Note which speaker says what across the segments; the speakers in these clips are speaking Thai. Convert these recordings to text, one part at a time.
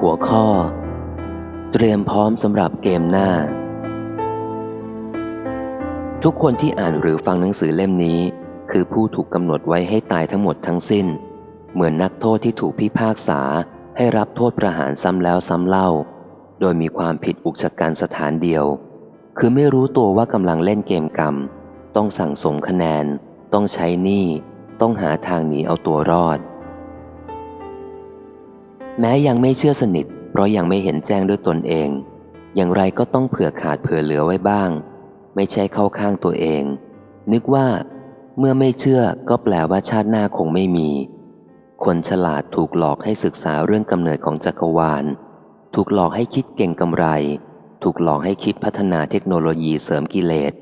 Speaker 1: หัวข้อ เตรียมพร้อมสำหรับเกมหน้า ทุกคนที่อ่านหรือฟังหนังสือเล่มนี้ คือผู้ถูกกำหนดไว้ให้ตายทั้งหมดทั้งสิ้น เหมือนนักโทษที่ถูกพิพากษาให้รับโทษประหารซ้ำแล้วซ้ำเล่า โดยมีความผิดอุกชะกันสถานเดียว คือไม่รู้ตัวว่ากำลังเล่นเกมกรรม ต้องสั่งสมคะแนน ต้องใช้หนี้ต้องหาทางหนีเอาตัวรอด แม้ยังไม่เชื่อสนิท เพราะยังไม่เห็นแจ้งด้วยตนเอง อย่างไรก็ต้องเผื่อขาดเผื่อเหลือไว้บ้าง ไม่ใช่เข้าข้างตัวเอง นึกว่า เมื่อไม่เชื่อก็แปลว่าชาติหน้าคงไม่มี คนฉลาดถูกหลอกให้ศึกษาเรื่องกำเนิดของจักรวาล ถูกหลอกให้คิดเก่งกำไร ถูกหลอกให้คิดพัฒนาเทคโนโลยีเสริมกิเลส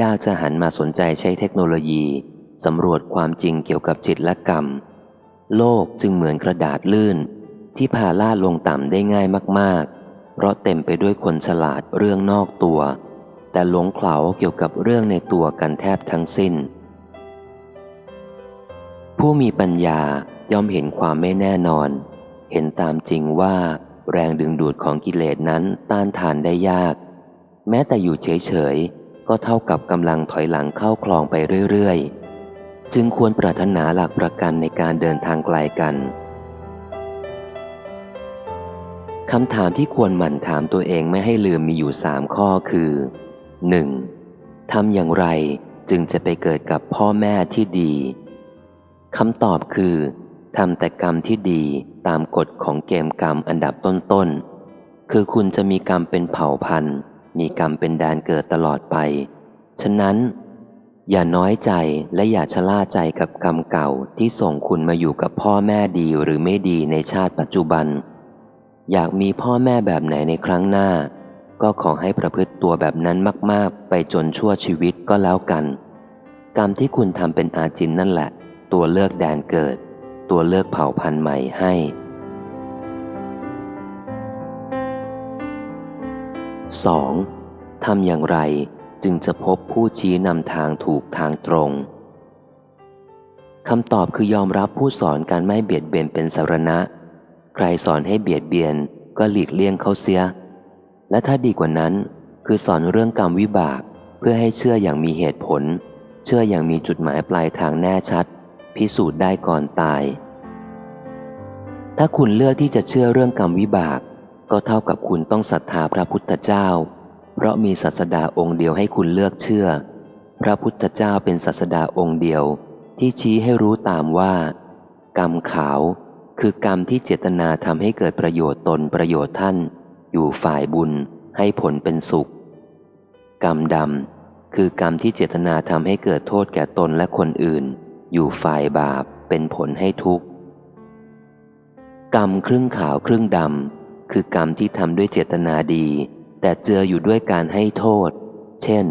Speaker 1: ยากจะหันมาสนใจใช้เทคโนโลยีสำรวจความจริงเกี่ยวกับจิตและกรรม โลกจึงเหมือนกระดาษลื่น ที่พาล่าดลงต่ำได้ง่ายมาก ๆ เพราะเต็มไปด้วยคนฉลาดเรื่องนอกตัว แต่หลงเขลาเกี่ยวกับเรื่องในตัวกันแทบทั้งสิ้น ผู้มีปัญญาย่อมเห็นความไม่แน่นอน เห็นตามจริงว่าแรงดึงดูดของกิเลสนั้นต้านทานได้ยาก แม้แต่อยู่เฉย ๆ ก็เท่ากับกำลังถอยหลังเข้าคลองไปเรื่อย ๆ จึงควรปรารถนาหลักประกันในการเดินทางไกลกัน คำถามที่ควรหมั่นถามตัวเองไม่ให้ลืมมีอยู่สามข้อคือ 1. ทำอย่างไรจึงจะไปเกิดกับพ่อแม่ที่ดีคำตอบคือทำแต่กรรมที่ดีตามกฎของเกมกรรมอันดับต้นๆ คือคุณจะมีกรรมเป็นเผ่าพันธุ์ มีกรรมเป็นแดนเกิดตลอดไป ฉะนั้น อย่าน้อยใจและอย่าชะล่าใจกับกรรมเก่าที่ส่งคุณมาอยู่กับพ่อแม่ดีหรือไม่ดีในชาติปัจจุบัน อยากมีพ่อแม่แบบไหนในครั้งหน้า ก็ขอให้ประพฤติตัวแบบนั้นมาก ๆ ไปจนชั่วชีวิตก็แล้วกัน กรรมที่คุณทำเป็นอาจินนั่นแหละ ตัวเลือกแดนเกิด ตัวเลือกเผ่าพันธุ์ใหม่ให้ 2. ทำอย่างไรจึงจะพบผู้ชี้นำทางถูกทางตรงคำตอบคือยอมรับผู้สอนการไม่เบียดเบียนเป็นสารณะ ใครสอนให้เบียดเบียนก็หลีกเลี่ยงเขาเสีย และถ้าดีกว่านั้น คือสอนเรื่องกรรมวิบาก เพื่อให้เชื่ออย่างมีเหตุผล เชื่ออย่างมีจุดหมายปลายทางแน่ชัด พิสูจน์ได้ก่อนตาย ถ้าคุณเลือกที่จะเชื่อเรื่องกรรมวิบาก ก็เท่ากับคุณต้องศรัทธาพระพุทธเจ้า เพราะมีศาสดาองค์เดียวให้คุณเลือกเชื่อ พระพุทธเจ้าเป็นศาสดาองค์เดียวที่ชี้ให้รู้ตามว่า กรรมขาว คือกรรมที่เจตนาทำให้เกิดประโยชน์ตนประโยชน์ท่าน อยู่ฝ่ายบุญให้ผลเป็นสุข กรรมดำคือกรรมที่เจตนาทำให้เกิดโทษแก่ตนและคนอื่น อยู่ฝ่ายบาปเป็นผลให้ทุกข์ กรรมครึ่งขาวครึ่งดำคือกรรมที่ทำด้วยเจตนาดี แต่เจืออยู่ด้วยการให้โทษ เช่น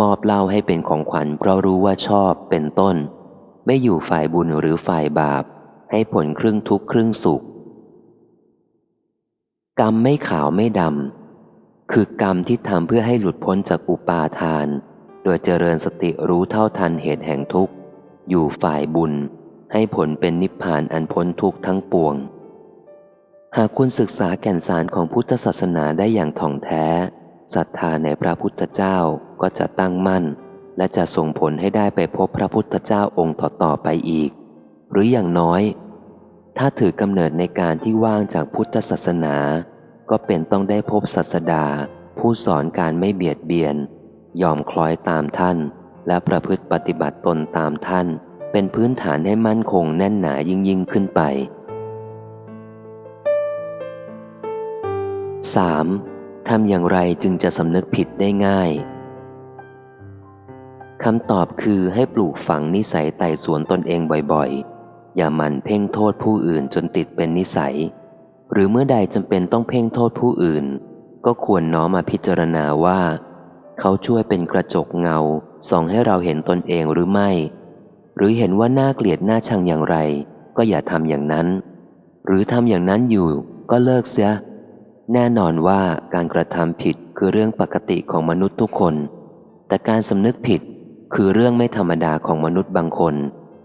Speaker 1: มอบเหล้าให้เป็นของขวัญเพราะรู้ว่าชอบเป็นต้น ไม่อยู่ฝ่ายบุญหรือฝ่ายบาป ให้ผลครึ่งทุกข์ครึ่งสุข กรรมไม่ขาวไม่ดำคือกรรมที่ทำเพื่อให้หลุดพ้นจากอุปาทาน โดยเจริญสติรู้เท่าทันเหตุแห่งทุกข์ อยู่ฝ่ายบุญ ให้ผลเป็นนิพพานอันพ้นทุกข์ทั้งปวง หากคุณศึกษาแก่นสารของพุทธศาสนาได้อย่างถ่องแท้ศรัทธาในพระพุทธเจ้าก็จะตั้งมั่น และจะส่งผลให้ได้ไปพบพระพุทธเจ้าองค์ต่อๆไปอีก หรืออย่างน้อย ถ้าถือกำเนิดในการที่ว่างจากพุทธศาสนา ก็เป็นต้องได้พบศาสดา ผู้สอนการไม่เบียดเบียน ยอมคล้อยตามท่าน และประพฤติปฏิบัติตนตามท่าน เป็นพื้นฐานให้มั่นคงแน่นหนายิ่งยิ่งขึ้นไป 3. ทำอย่างไรจึงจะสำนึกผิดได้ง่ายคำตอบคือให้ปลูกฝังนิสัยไต่สวนตนเองบ่อยๆ อย่าหมันเพ่งโทษผู้อื่นจนติดเป็นนิสัย หรือเมื่อใดจำเป็นต้องเพ่งโทษผู้อื่น ก็ควรน้อมมาพิจารณาว่า เขาช่วยเป็นกระจกเงาส่องให้เราเห็นตนเองหรือไม่ หรือเห็นว่าน่าเกลียดน่าชังอย่างไร ก็อย่าทำอย่างนั้น หรือทำอย่างนั้นอยู่ก็เลิกเสีย แน่นอนว่าการกระทำผิดคือเรื่องปกติของมนุษย์ทุกคน แต่การสำนึกผิดคือเรื่องไม่ธรรมดาของมนุษย์บางคน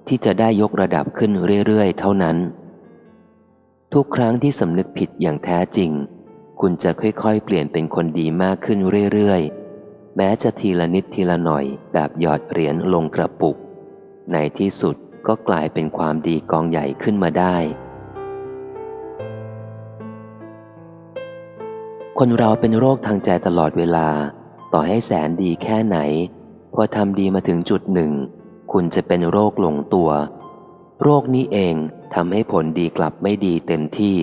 Speaker 1: ที่จะได้ยกระดับขึ้นเรื่อยๆ เท่านั้น ทุกครั้งที่สำนึกผิดอย่างแท้จริง คุณจะค่อยๆ เปลี่ยนเป็นคนดีมากขึ้นเรื่อยๆ แม้จะทีละนิดทีละหน่อยแบบหยอดเหรียญลงกระปุก ในที่สุดก็กลายเป็นความดีกองใหญ่ขึ้นมาได้ คนเราเป็นโรคทางใจตลอดเวลา ต่อให้แสนดีแค่ไหน พอทำดีมาถึงจุดหนึ่ง คุณจะเป็นโรคหลงตัว โรคนี้เองทำให้ผลดีกลับไม่ดีเต็มที่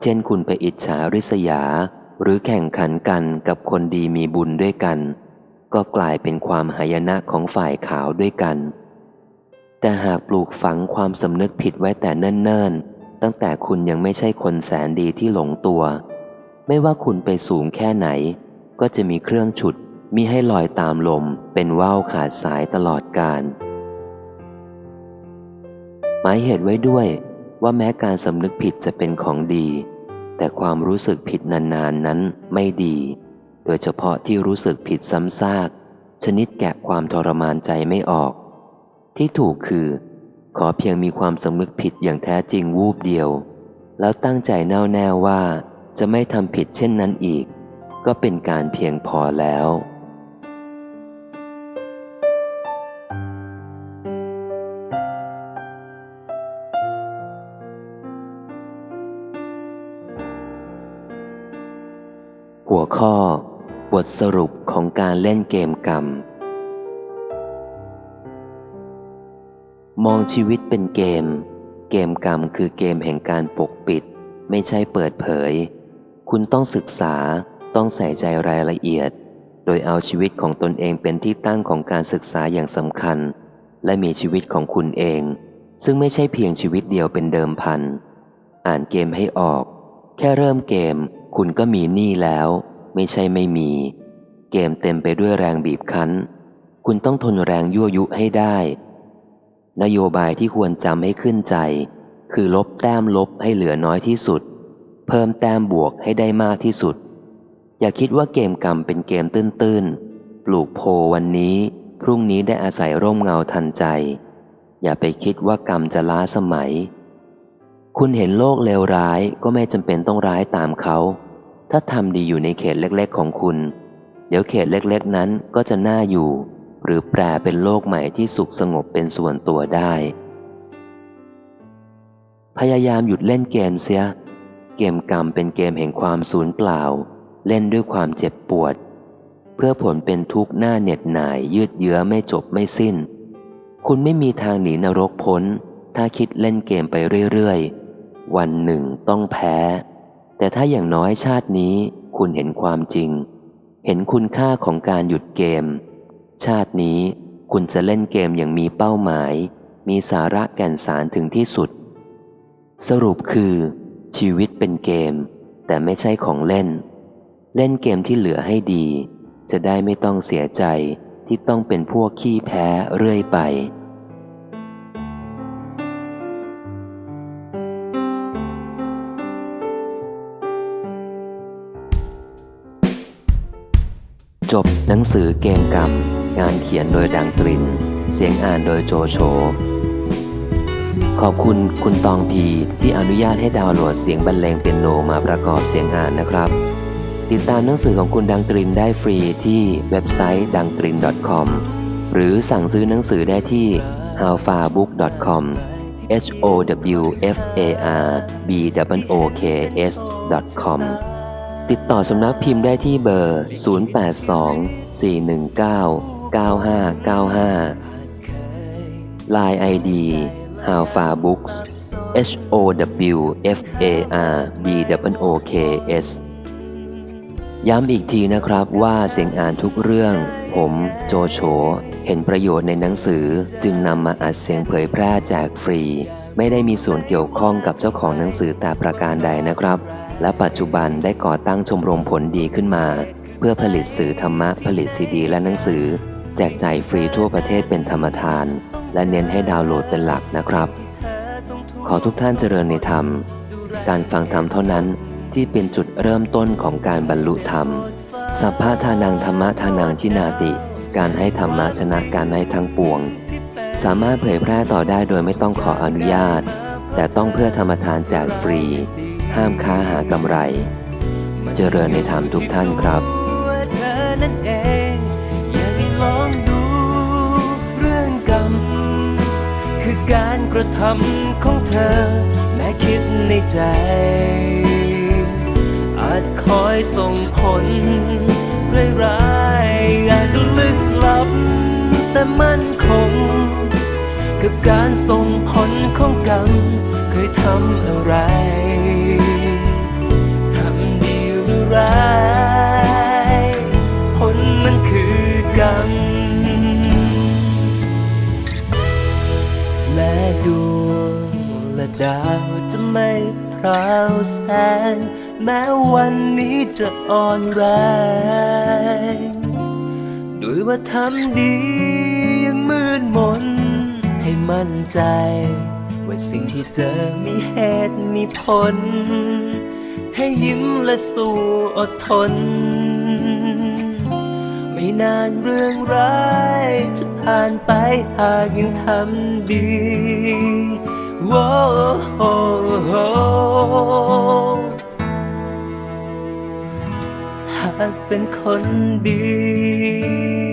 Speaker 1: เช่นคุณไปอิจฉาริษยา หรือแข่งขันกันกับคนดีมีบุญด้วยกัน ก็กลายเป็นความหายนะของฝ่ายขาวด้วยกัน แต่หากปลูกฝังความสำนึกผิดไว้แต่เนิ่นๆ ตั้งแต่คุณยังไม่ใช่คนแสนดีที่หลงตัว ไม่ว่าคุณไปสูงแค่ไหน ก็จะมีเครื่องฉุด มีให้ลอยตามลมเป็นว่าวขาดสายตลอดกาลหมายเหตุไว้ด้วยว่าแม้การสำนึกผิดจะเป็นของดี แต่ความรู้สึกผิดนานๆนนนั้นไม่ดี โดยเฉพาะที่รู้สึกผิดซ้ำซาก ชนิดแกะความทรมานใจไม่ออก ที่ถูกคือ ขอเพียงมีความสำนึกผิดอย่างแท้จริงวูบเดียว แล้วตั้งใจแน่วแน่ว่าจะไม่ทำผิดเช่นนั้นอีก ก็เป็นการเพียงพอแล้ว หัวข้อ บทสรุปของการเล่นเกมกรรม มองชีวิตเป็นเกม เกมกรรมคือเกมแห่งการปกปิด ไม่ใช่เปิดเผย คุณต้องศึกษาต้องใส่ใจรายละเอียด โดยเอาชีวิตของตนเองเป็นที่ตั้งของการศึกษาอย่างสำคัญ และมีชีวิตของคุณเอง ซึ่งไม่ใช่เพียงชีวิตเดียวเป็นเดิมพัน อ่านเกมให้ออก แค่เริ่มเกม คุณก็มีหนี้แล้ว ไม่ใช่ไม่มี เกมเต็มไปด้วยแรงบีบคั้น คุณต้องทนแรงยั่วยุให้ได้ นโยบายที่ควรจำให้ขึ้นใจ คือลบแต้มลบให้เหลือน้อยที่สุด เพิ่มแต้มบวกให้ได้มากที่สุด อย่าคิดว่าเกมกรรมเป็นเกมตื้นๆ ปลูกโพวันนี้ พรุ่งนี้ได้อาศัยร่มเงาทันใจ อย่าไปคิดว่ากรรมจะล้าสมัย คุณเห็นโลกเลวร้ายก็ไม่จำเป็นต้องร้ายตามเขา ถ้าทำดีอยู่ในเขตเล็กๆของคุณ เดี๋ยวเขตเล็กๆนั้นก็จะน่าอยู่ หรือแปลเป็นโลกใหม่ที่สุขสงบเป็นส่วนตัวได้ พยายามหยุดเล่นเกมเสีย เกมกรรมเป็นเกมแห่งความสูญเปล่า เล่นด้วยความเจ็บปวด เพื่อผลเป็นทุกข์หน้าเหน็ดหน่ายยืดเยื้อไม่จบไม่สิ้น คุณไม่มีทางหนีนรกพ้น ถ้าคิดเล่นเกมไปเรื่อยๆ วันหนึ่งต้องแพ้ แต่ถ้าอย่างน้อยชาตินี้คุณเห็นความจริง เห็นคุณค่าของการหยุดเกม ชาตินี้คุณจะเล่นเกมอย่างมีเป้าหมาย มีสาระแก่นสารถึงที่สุด สรุปคือ ชีวิตเป็นเกม แต่ไม่ใช่ของเล่น เล่นเกมที่เหลือให้ดี จะได้ไม่ต้องเสียใจที่ต้องเป็นพวกขี้แพ้เรื่อยไป จบหนังสือเกมกรรม งานเขียนโดยดังตริน เสียงอ่านโดยโจโฉขอบคุณคุณตองพีที่อนุญาตให้ดาวน์โหลดเสียงบรรเลงเปียโนมาประกอบเสียงอ่านนะครับ ติดตามหนังสือของคุณดังตรินได้ฟรีที่เว็บไซต์ดังตริน .com หรือสั่งซื้อหนังสือได้ที่ howfarbook.com h o w f a r b o k s com ติดต่อสำนักพิมพ์ได้ที่เบอร์ 082 419 9595 Line ID How Far Books H O W F A R B O K S ย้ำอีกทีนะครับว่าเสียงอ่านทุกเรื่อง ผมโจโฉเห็นประโยชน์ในหนังสือจึงนำมาอัดเสียงเผยแพร่แจกฟรี ไม่ได้มีส่วนเกี่ยวข้องกับเจ้าของหนังสือแต่ประการใดนะครับ และปัจจุบันได้ก่อตั้งชมรมผลดีขึ้นมา เพื่อผลิตสื่อธรรมะผลิตซีดี และหนังสือ แจกจ่ายฟรีทั่วประเทศเป็นธรรมทาน และเน้นให้ดาวน์โหลดเป็นหลักนะครับ ขอทุกท่านเจริญในธรรม การฟังธรรมเท่านั้นที่เป็นจุดเริ่มต้นของการบรรลุธรรม สัพพะทานังธรรมะทานังชินาติ การให้ธรรมะชนะการให้ทั้งปวง สามารถเผยแพร่ต่อได้โดยไม่ต้องขออนุญาต แต่ต้องเพื่อธรรมทานแจกฟรี ห้ามค้าหากำไร เจริญในธรรมทุกท่านครับ
Speaker 2: เธอนั่นเองอยากลองดูเรื่องกรรม คือการกระทำของเธอ แม้คิดในใจ อาจคอยส่งผลร้ายๆอาจดูลึกลับ แต่มั่นคงกับการส่งผลของกรรมเคยทำอะไร ดาวจะไม่พราวแสง แม้วันนี้จะอ่อนแรงด้วยว่าทำดียังมืดมน ให้มั่นใจ ว่าสิ่งที่เจอมีเหตุมีผล ให้ยิ้มและสู้อดทน ไม่นานเรื่องร้ายจะผ่านไปหากยังทำดี หากเป็นคนดี